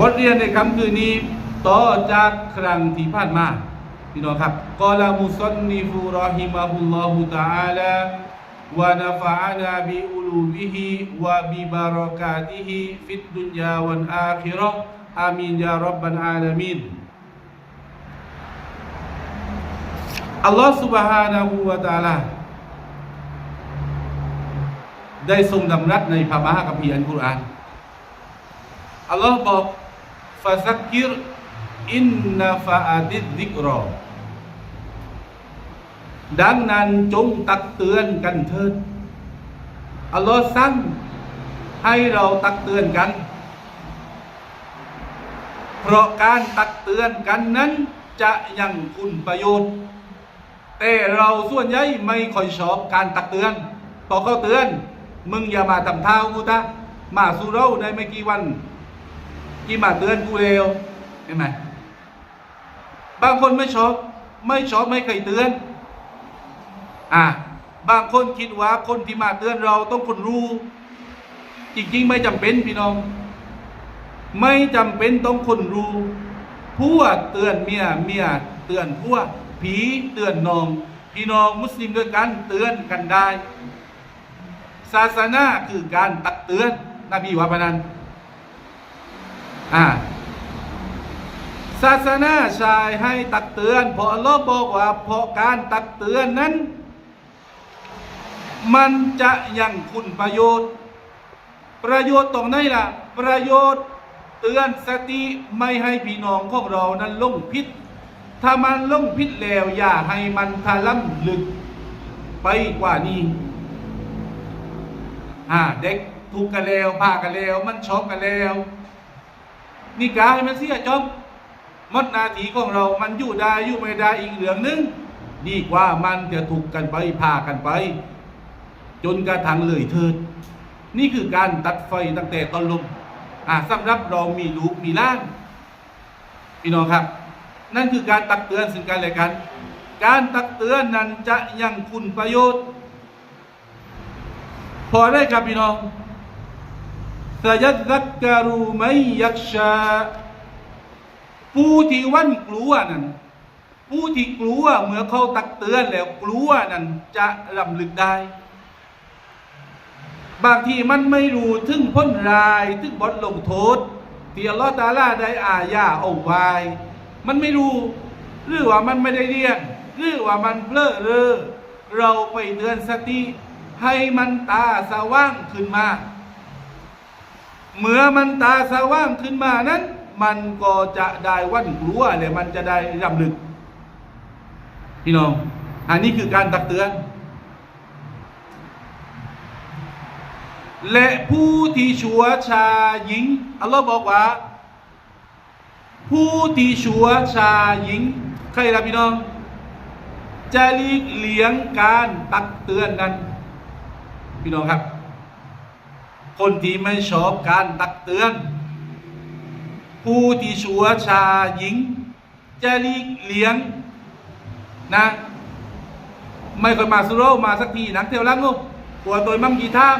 บทเรียนในคำคืนนี้ต่อจากครั้งที่ผ่านมาพี่น้องครับกอลามุซันนิฟูรอฮิมะฮุลลอฮุตะอาลาวะนะฟะอานาบิอุลูบิฮิวะบิบารอกาติฮิฟิดดุนยาวันอาคิเราะห์อามีนยารับบันอาลามีน อัลลอฮฺ سبحانه และ تعالى ได้ทรงดำรัสในพระมหาคัมภีร์อัลกุรอาน อัลลอฮ์บอก ฟาซักกิรอินนาฟาอาดิดิกรอ ดังนั้นจงตักเตือนกันเถิด อัลลอฮ์สั่งให้เราตักเตือนกัน เพราะการตักเตือนกันนั้นจะยังคุณประโยชน์ แต่เราส่วนใหญ่ไม่ค่อยชอบการตักเตือนพอเขาเตือน มึงอย่ามาทำเท้ากูตะมาสู่เราได้ไม่กี่วัน กี่มาเตือนกูเร็วเห็นไหมบางคนไม่ชอบไม่ชอบไม่เคยเตือน อะบางคนคิดว่าคนที่มาเตือนเราต้องคนรู้ จริงๆ ไม่จำเป็นพี่น้อง ไม่จำเป็นต้องคนรู้ผัวเตือนเมียเมียเตือนผัวผีเตือนน้อง พี่น้องมุสลิมด้วยกันเตือนกันได้ ศาสนาคือการตักเตือนนบีว่าพนัน อ่าศาสนาชายให้ตักเตือนเพราะอัลลอฮ์บอกว่าเพราะการตักเตือนนั้น มันจะยังคุณประโยชน์ ประโยชน์ตรงไหนล่ะ ประโยชน์เตือนสติไม่ให้พี่น้องของเรานั้นลงพิษ ถ้ามันลงพิษแล้วอย่าให้มันทะล้ำลึกไปกว่านี้อ่าเด็กถูกกันแล้วพากันแล้ว มันช็อกกันแล้ว นี่กาให้มันเสียจบมดนาทีของเรามันอยู่ได้อยู่ไม่ได้อีกเหลืองนึงดีกว่ามันจะถูกกันไปพากันไป จนกระทั่งเลยเถิด นี่คือการตัดไฟตั้งแต่ตอนลมอ่าสำหรับเรามีลูกมีล้านพี่น้องครับ นั่นคือการตักเตือนซึ่งกันและกัน การตักเตือนนั้นจะยังคุณประโยชน์ พอได้ครับพี่น้อง สยัดรักการูไมยักชา ผู้ที่วันกลัวนั้น ผู้ที่กลัวเมื่อเขาตักเตือนแล้วกลัวนั้นจะลำลึกได้ บางทีมันไม่รู้ถึงพ้นรายถึงบทลงโทษที่อัลลอฮฺตาลาได้อาญาเอาไว้มันไม่รู้หรือว่ามันไม่ได้เรียนหรือว่ามันเพลอเรอเราไปเตือนสติ ให้มันตาสว่างขึ้นมา เมื่อมันตาสว่างขึ้นมานั้น มันก็จะได้วันกลัวเลยมันจะได้รำลึกพี่น้อง อันนี้คือการตักเตือน และผู้ที่ชัวชาหญิงอัลลอฮ์บอกว่า ผู้ที่ชัวชาหญิงใครล่ะพี่น้อง จะลีกเลี่ยงการตักเตือนนั้น พี่น้องครับ คนที่ไม่ชอบการตักเตือน ผู้ที่ชัวชาหญิง จะหลีกเลี่ยงนะ ไม่ค่อยมาสุโรมาสักทีหนังเที่ยวลังงูกลัวตัวมั่งกีท่าม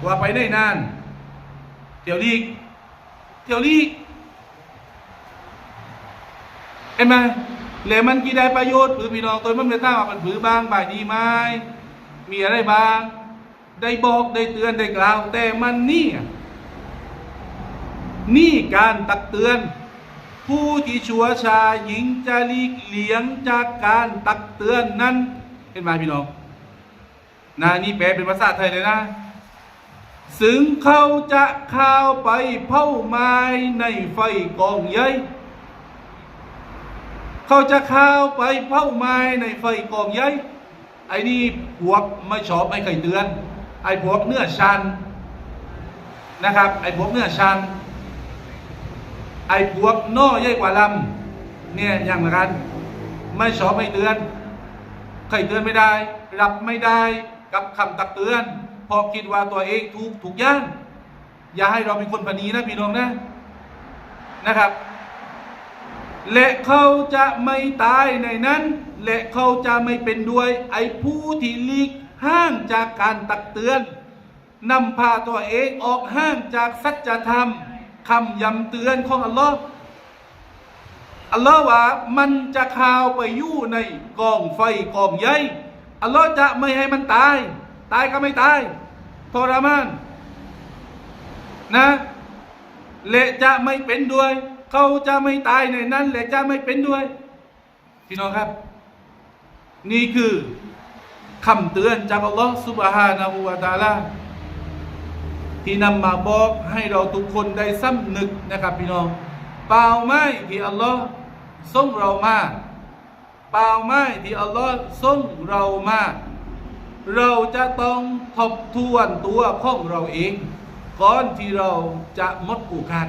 กลัวไปได้นาน เที่ยวลีก เที่ยวลีกเห็นไหมแล้วมันกี่ได้ประโยชน์ผือพี่น้องตัวมันไม่ตั้งว่ามันผือบางบ่ายดีไหมมีอะไรบ้าง ได้บอกได้เตือนได้กล่าว แต่มันนี่นี่การตักเตือน ผู้ที่ชัวชาหญิงจะหลีกเลี่ยงจากการตักเตือนนั้นเห็นไหมพี่น้องนะนี่แปลเป็นภาษาไทยเลยนะซึ่งเขาจะข้าวไปเผาไม้ในไฟกองใหญ่เขาจะข้าวไปเผาไม้ในไฟกองใหญ่ไอ้นี่พวกไม่ชอบไม่เคยเตือน ไอ้พวกเนื้อชันนะครับ ไอ้พวกเนื้อชัน ไอ้พวกน้อใหญ่กว่าลำเนี่ยอย่างละกัน ไม่ชอบไม่เตือนเคยเตือนไม่ได้ รับไม่ได้กับคำตักเตือน พอคิดว่าตัวเองถูกถูกย่างอย่าให้เราเป็นคนปณีนะพี่น้องนะนะครับ และเขาจะไม่ตายในนั้น และเขาจะไม่เป็นด้วย ไอ้ผู้ที่ลีก ห่างจากการตักเตือนนำพาตัวเองออกห่างจากสัจธรรมคำยำเตือนของอัลลอฮ์อัลลอฮ์ว่ามันจะคาวไปอยู่ในกองไฟกองใหญ่อัลลอฮ์จะไม่ให้มันตาย ตายก็ไม่ตายทรมานนะและจะไม่เป็นด้วย เขาจะไม่ตายในนั้นและจะไม่เป็นด้วย พี่น้องครับ นี่คือ คำเตือนจากอัลลอฮ์สุบฮานะฮูวาตาลาที่นำมาบอกให้เราทุกคนได้สำนึกนะครับพี่น้องเปล่าไม่ที่อัลลอฮ์ส่งเรามาเปล่าไม่ที่อัลลอฮ์ส่งเรามา เราจะต้องทบทวนตัวของเราเอง ก่อนที่เราจะหมดโอกาส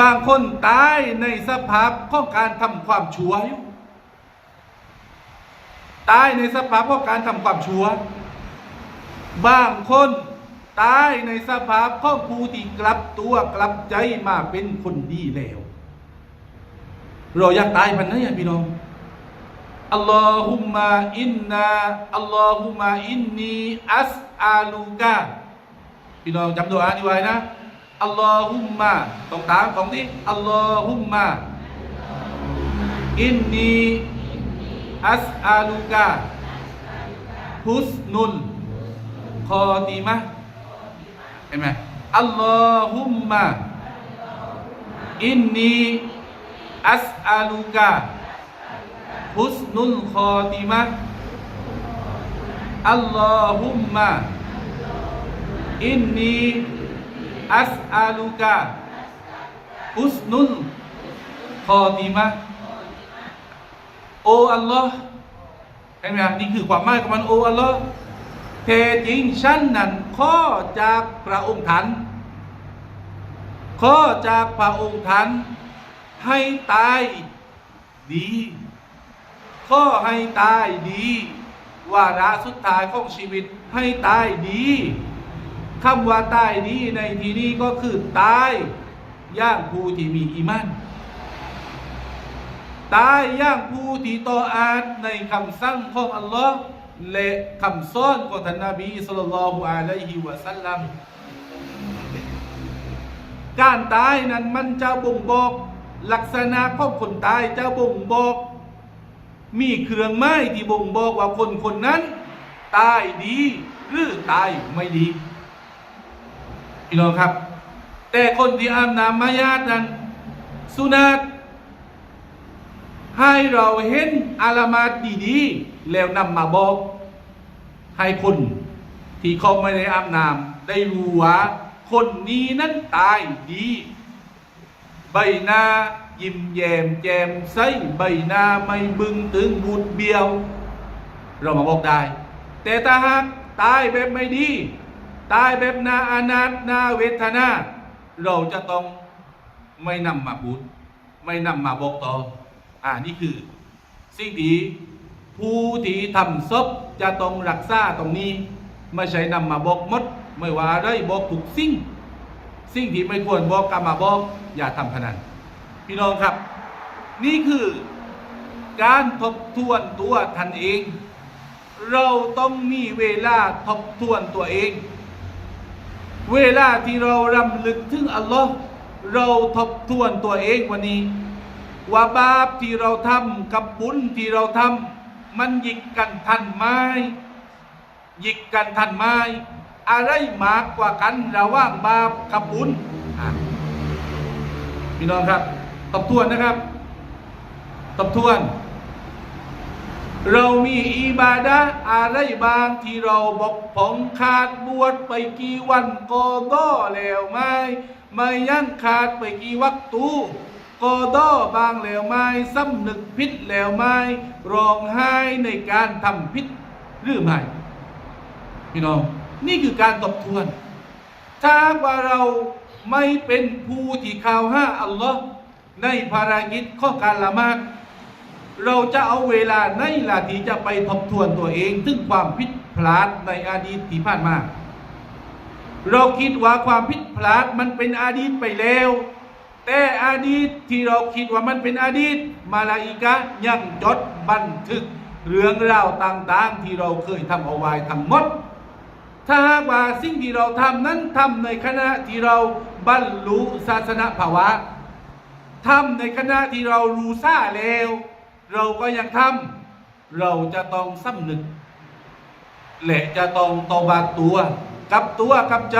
บางคนตายในสภาพของการทำความชั่วอยู่ ตายในสภาพของการทำความชั่วบางคนตายในสภาพของผู้ที่กลับตัวกลับใจมาเป็นคนดีแล้วเราอยากตายพันนะพี่น้องอัลลอฮุมมาอินนาอัลลอฮุมมาอินนีอัสอาลูกาพี่น้องจำตัวอ่านนี้ไว้นะอัลลอฮุมมาต้องตามของนี้อัลลอฮุมมาอินนี อัสอาลูกาฮุสนุลคอตีมะเห็นไหมอัลลอฮุมมะอินนีอัสอาลูกาฮุสนุลคอตีมะอัลลอฮุมมะอินนีอัสอาลูกาฮุสนุลคอตีมะ โออัลลอฮ์เห็นไหมนี่คือความหมายของมันโออัลลอฮ์แท้จริงฉันนั้นข้อจากพระองค์ท่านข้อจากพระองค์ท่านให้ตายดีข้อให้ตายดีวาระสุดท้ายของชีวิตให้ตายดีคำว่าตายดีในที่นี้ก็คือตายย่างผู้ที่มีอีมาน ตายย่างผู้ที่ต่ออาดในคำสั่งของอัลลอฮ์และคำสอนของท่านนบีสุลต่านละฮ์อะลัยฮิวะสัลลัมการตายนั้นมันจะบ่งบอก ลักษณะของคนตายจะบ่งบอก มีเครื่องไม้ที่บ่งบอกว่าคนคนนั้น ตายดีหรือตายไม่ดีพี่น้องครับ แต่คนที่อาบน้ำมายาตนั้นสุนัต ให้เราเห็นอาลามาตดีๆ แล้วนำมาบอก ให้คนที่เขาไม่ได้อาบน้ำได้รู้ว่าคนนี้นั้นตายดี ใบหน้ายิ้มแย้มแจ่มใสใบหน้าไม่บึงตึงบูดเบี้ยว เรามาบอกได้ แต่ถ้าหากตายแบบไม่ดี ตายแบบนาอานาถนาเวทนา เราจะต้องไม่นำมาพูดไม่นำมาบอกต่อ อ่านี่คือ สิ่งที่ผู้ที่ทำศพจะต้องรักษาตรงนี้ ไม่ใช่นำมาบอกมด ไม่ว่าได้บอกถูกสิ่ง สิ่งที่ไม่ควรบอกกรรมาบอกอย่าทำขนาดพี่น้องครับ นี่คือการทบทวนตัวท่านเอง เราต้องมีเวลาทบทวนตัวเอง เวลาที่เรารำลึกถึงอัลลอฮ์เราทบทวนตัวเองวันนี้ ว่าบาปที่เราทำกับบุญที่เราทำมันหยิกกันทันไหมหยิกกันทันไหมอะไรมากกว่ากันระหว่างบาปกับบุญพี่น้องครับทบทวนนะครับทบทวน เรามีอิบาดะอะไรบางที่เราบกพร่องขาดบวชไปกี่วันก็ด้อแล้วไม่ไม่ยันขาดไปกี่วักตู ก็ด้อบางแล้วไม่สำนึกผิดแล้วไม่ร้องไห้ในการทำผิดหรือไม่พี่น้อง นี่คือการทบทวน ถ้าว่าเราไม่เป็นผู้ที่ข่าวห้าอัลลอฮ์ในภารกิจข้อการละมาดเราจะเอาเวลาในล่ะที่จะไปทบทวนตัวเอง ถึงความผิดพลาดในอดีตที่ผ่านมา เราคิดว่าความผิดพลาดมันเป็นอดีตไปแล้ว แต่อดีตที่เราคิดว่ามันเป็นอดีต มาลาอิกะยังจดบันทึก เรื่องราวต่าง ๆ ที่เราเคยทำเอาไว้ทั้งหมด ถ้าหากว่าสิ่งที่เราทำนั้นทำในขณะที่เราบรรลุศาสนภาวะทำในขณะที่เรารู้ซาแล้ว เราก็ยังทำเราจะต้องสำนึกและจะต้องตอบาตัว กับตัวกับใจ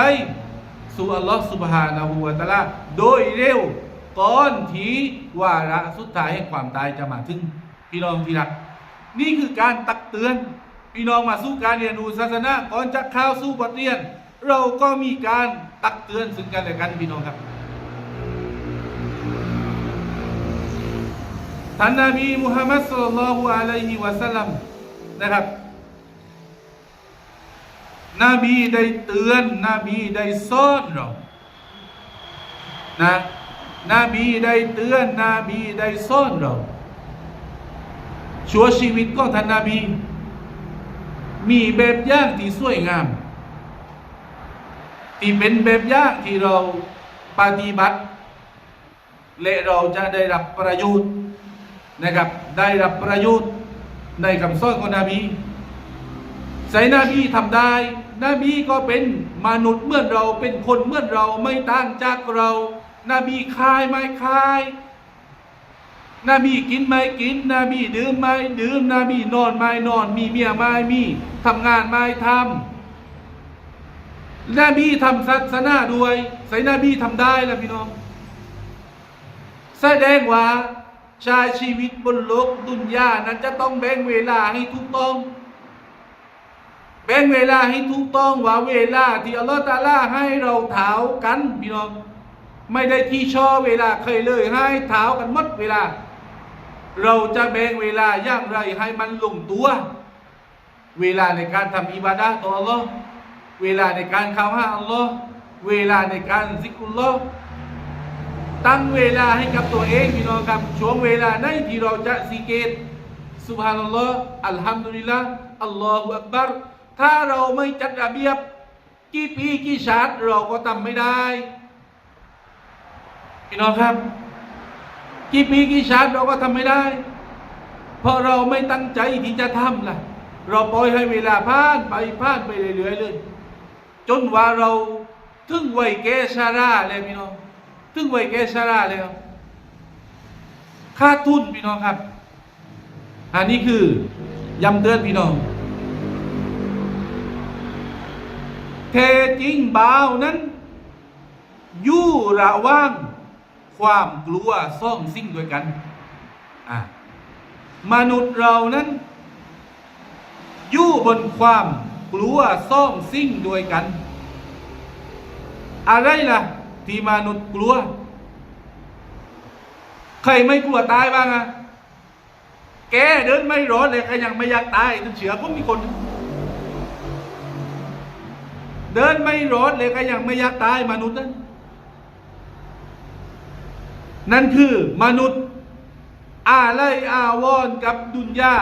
สู่อัลลอฮ์สุบฮานะฮูวะตะอาลาโดยเร็วก่อนที่วาระสุดท้ายแห่งความตายจะมาถึงพี่น้องที่รัก นี่คือการตักเตือน พี่น้องมาสู่การเรียนรู้ศาสนาก่อนจะเข้าสู่บทเรียน เราก็มีการตักเตือนซึ่งกันและกันพี่น้องครับท่านนบีมุฮัมมัดสุลลัลลอฮุอะลัยฮิวะสัลลัมนะครับ นบีได้เตือน นบีได้สอนเรานะนบีได้เตือน นบีได้สอนเราชั่วชีวิตของท่านนบี มีแบบอย่างที่สวยงาม ที่เป็นแบบอย่างที่เราปฏิบัติ และเราจะได้รับประโยชน์นะครับ ได้รับประโยชน์ในคำสอนของนบีใส่นบีทำได้ นบีก็เป็นมนุษย์เหมื่อนเราเป็นคนเหมื่อนเราไม่ต่างจากเรานบีคายไม่คายนบีกินไม่กินนบีดื่มไม่ดื่มนบีนอนไม่นอน มีเมียไม่มีทำงานไม่ทำนบีทำศาสนาด้วยใส่นบีทำได้แล้วพี่น้อง แสดงว่าชายชีวิตบนโลกดุนยานั้นจะต้องแบ่งเวลาให้ถูกต้อง แบ่งเวลาให้ถูกต้องว่าเวลาที่อัลลอฮฺตาลาให้เราเท้ากันพี่น้อง ไม่ได้ที่ชอเวลาเคยเลยให้เท้ากันหมดเวลา เราจะแบ่งเวลาอย่างไรให้มันลงตัว เวลาในการทำอิบาดะต่ออัลลอฮ์เวลาในการเข้าหาอัลลอฮ์เวลาในการซิกุลลอฮ์ตั้งเวลาให้กับตัวเองพี่น้องครับช่วงเวลาไหนที่เราจะสิเกตสุบฮานัลลอฮ์อัลฮัมดุลิลละอัลลอฮฺอักบัร ถ้าเราไม่จัดระเบียบกี่ปีกี่ชาติเราก็ทำไม่ได้พี่น้องครับ กี่ปีกี่ชาติเราก็ทำไม่ได้ เพราะเราไม่ตั้งใจที่จะทำล่ะ เราปล่อยให้เวลาผ่านไปผ่านไปเรื่อยๆเลยจนว่าเราถึงวัยแกชาราแล้วพี่น้องถึงวัยแกชาราแล้วค่าดทุนพี่น้องครับ อันนี้คือยำเตือนพี่น้อง เทจริงบ่าวนั้น อยู่ระว่างความกลัวซ่องสิ่งด้วยกันอะมนุษย์เรานั้น อยู่บนความกลัวซ่องสิ่งด้วยกัน อะไรล่ะ ที่มนุษย์กลัว ใครไม่กลัวตายบ้างอะแกเดินไม่ร้อนเลยใครยังไม่อยากตายถึงเฉือผมมีคน เดินไม่รอนเลยก็ยังไม่อยากตายมนุษย์นั้น นั่นคือมนุษย์ อาไลอาวอนกับดุนยา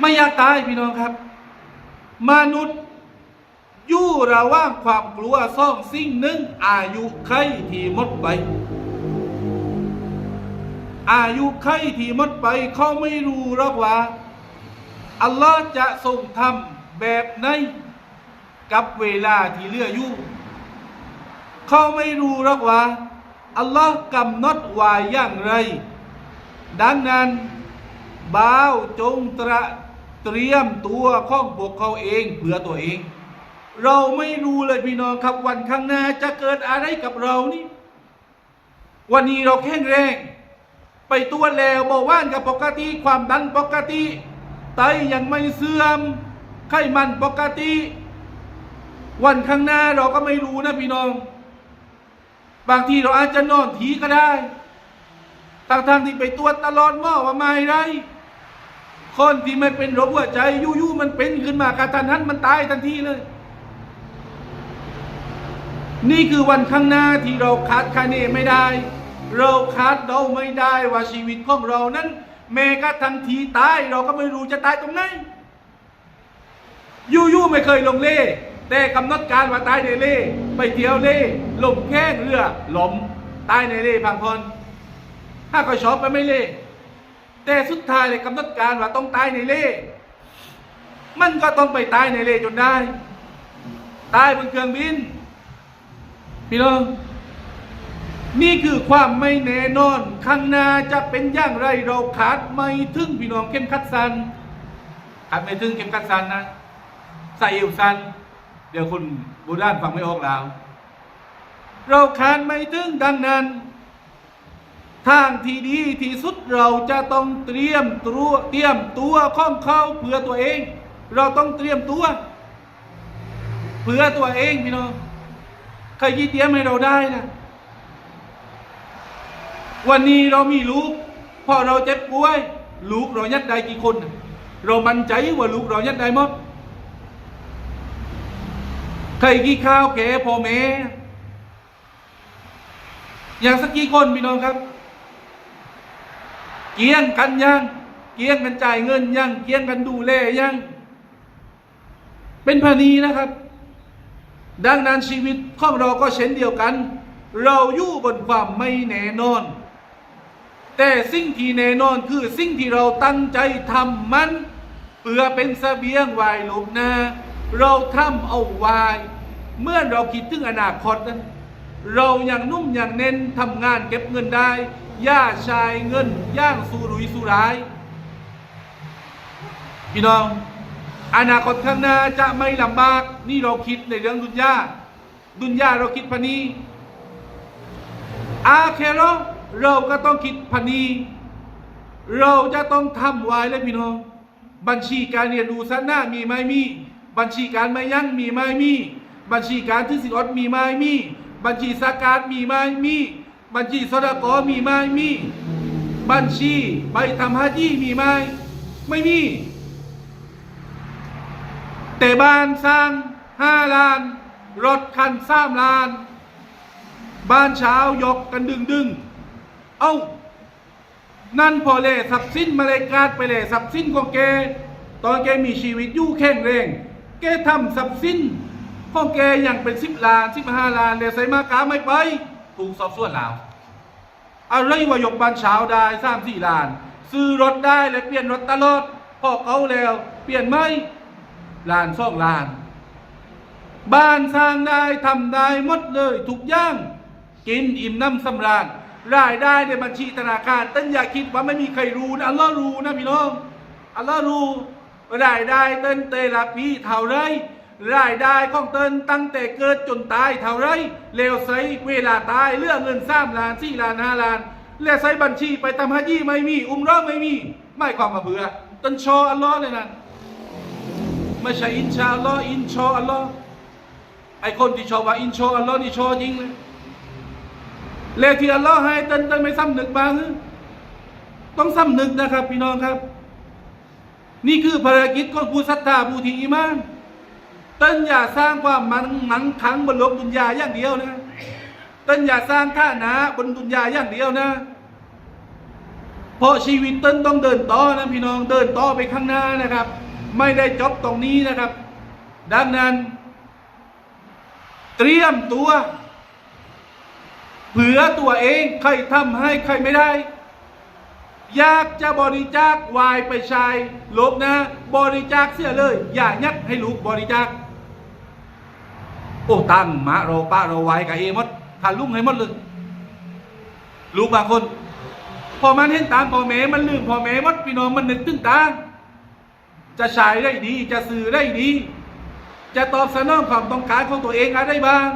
ไม่อยากตายพี่น้องครับ มนุษย์อยู่ระว่างความกลัวซ่องสิ่งหนึ่ง อายุไขที่หมดไป อายุไขที่หมดไป เขาไม่รู้หรอกว่า อัลลอฮ์จะทรงทำแบบไหน กับเวลาที่เหลืออยู่ เขาไม่รู้หรอกว่า อัลลอฮ์กำหนดไว้อย่างไร ดังนั้น บ่าวจงตระเตรียมตัวของพวกเขาเองเพื่อตัวเอง เราไม่รู้เลยพี่น้องครับวันข้างหน้าจะเกิดอะไรกับเรานี่ วันนี้เราแข็งแรงไปตัวแล้วบอกว่านกับปกติความดันปกติไตยังไม่เสื่อม ไขมันปกติ วันข้างหน้าเราก็ไม่รู้นะพี่น้อง บางทีเราอาจจะนอนทีก็ได้ทางทางที่ไปตรวจตลอดหม้อว่าไม่ไรคนที่ไม่เป็นโรคหัวใจยู่ๆมันเป็นขึ้นมากระทันหันมันตายทันทีเลย นี่คือวันข้างหน้าที่เราคาดคะเนไม่ได้ เราคาดเดาไม่ได้ว่าชีวิตของเรานั้นแม้กระทั่งทีตายเราก็ไม่รู้จะตายตรงไหนยู่ๆไม่เคยลงเล่ แต่กำหนดการว่าตายในเล่ไปเที่ยวเล่ลมแข้งเรือหลมตายในเล่พังพรถ้าก็ชอบไปไม่เล่แต่สุดท้ายเลยกำหนดการว่าต้องตายในเล่มันก็ต้องไปตายในเลจนได้ ตายบนเครื่องบิน พี่น้องนี่คือความไม่แน่นอน ข้างหน้าจะเป็นอย่างไรเราขาดไม่ถึงพี่น้องเข้มขัดสันขาดไม่ถึงเข้มขัดสันนะใส่เอวสัน เดี๋ยวคุณบูด้านฟังไม่ออกแล้ว เราขาดไม่ถึงดังนั้น ทางที่ดีที่สุดเราจะต้องเตรียมตัวเตรียมตัวข้องเข้าเพื่อตัวเอง เราต้องเตรียมตัว เพื่อตัวเองพี่น้องใครยี่เตรียมให้เราได้นะวันนี้เรามีลูกพอเราเจ็บป่วย ลูกเรายัดได้กี่คน เรามั่นใจว่าลูกเรายัดได้หมด ใครกี่ข้าวแก่พ่อแม่อย่างสักกี่คนพี่น้องครับ เกี้ยงกันยังเกี้ยงกันจ่ายเงินยังเกี้ยงกันดูแลยังเป็นพานีนะครับ ดังนั้นชีวิตของเราก็เช่นเดียวกัน เราอยู่บนความไม่แน่นอน แต่สิ่งที่แน่นอนคือสิ่งที่เราตั้งใจทำมันเพื่อเป็นเสบียงไว้หลบหน้า เราทำเอาไว้เมื่อเราคิดถึงอนาคตนั้น เราอย่างนุ่มอย่างเน้นทำงานเก็บเงินได้ ย่าชายเงิน ย่างสูรุยสู่ร้าย พี่น้อง อนาคตข้างหน้าจะไม่ลำบาก นี่เราคิดในเรื่องดุนยาดุนยาเราคิดพะนีอาเคโรเราก็ต้องคิดพะนีเราจะต้องทำไว้เลยพี่น้อง บัญชีการเรียนรู้สันหน้ามีไหมมี บัญชีการไม่ยั้งมีไหมมี บัญชีการที่สิอดมีไหมมี บัญชีสากาดมีไหมมี บัญชีสดกอมีไหมมี บัญชีใบทำฮัจญีมีไหมไม่มี แต่บ้านสร้างห้าล้าน รถคันสามล้าน บ้านเช้ายกกันดึงดึงเอ้านั่นพอเล่ทรัพย์สินมาเลกาดไปเลยทรัพย์สินของแกตอนแกมีชีวิตอยู่แข็งแรง แกทำทรัพย์สินของแกอย่างเป็นสิบล้านสิบห้าล้านเลยใส่มากาไม่ไป ถูกสอบสวนแล้วอะไรวายกบ้านเช้าได้สามสี่ล้าน ซื้อรถได้และเปลี่ยนรถตลอดพอเขาแล้ว เปลี่ยนไหมล้านสองล้าน บ้านสร้างได้ทำได้หมดเลยทุกอย่าง กินอิ่มน้ำสำราญรายได้ในบัญชีธนาคารต้นอย่าคิดว่าไม่มีใครรู้นะอัลลอฮ์รู้นะพี่น้องอัลลอฮ์รู้ รายได้เต้นเตละปีเท่าไรรายได้ของเต้นตั้งแต่เกิดจนตายเท่าไรเลวใสเวลาตายเรื่องเงินสามล้านสี่ล้านห้าล้าน แล้วใช้บัญชีไปทำฮัจญีไม่มี อุ้มราะห์ไม่มี ไม่ความมาเบื่อต้นชออัลลอฮ์เลยนะไม่ใช่อินชาอัลลอฮ์อินชออัลลอฮ์ไอคนที่ชอบว่าอินชออัลลอฮ์นี่ชอจริงเลยเลที่อัลลอฮ์ให้เต้นเต้นไม่ซ้ำหนึกบ้างต้องซ้ำหนึกนะครับ พี่น้องครับ นี่คือภารกิจของผู้ศรัทธาผู้ที่อีมานต้นอย่าสร้างความมันหนังขังบนโลกดุนยาอย่างเดียวนะต้นอย่าสร้างท่านาบนดุนยาอย่างเดียวนะ เพราะชีวิตต้นต้องเดินต่อนะพี่น้องเดินต่อไปข้างหน้านะครับ ไม่ได้จบตรงนี้นะครับ ดังนั้น เตรียมตัวเผื่อตัวเองใครทำให้ใครไม่ได้ อยากจะบริจาควายไปชายลบนะ บริจาคเสียเลย อย่ายัดให้ลูกบริจาคโอ้ตั้งมาเรป้าเราไว้กับเอมดทานลุงให้มดเลยลูกบางคน พอมันเห็นตามพ่อแม่มันลืมพ่อแม่มดพี่น้องมันนึกถึงตางจะใช้ได้ดี จะสื่อได้ดี จะตอบสนองความต้องการของตัวเองอะไรบ้าง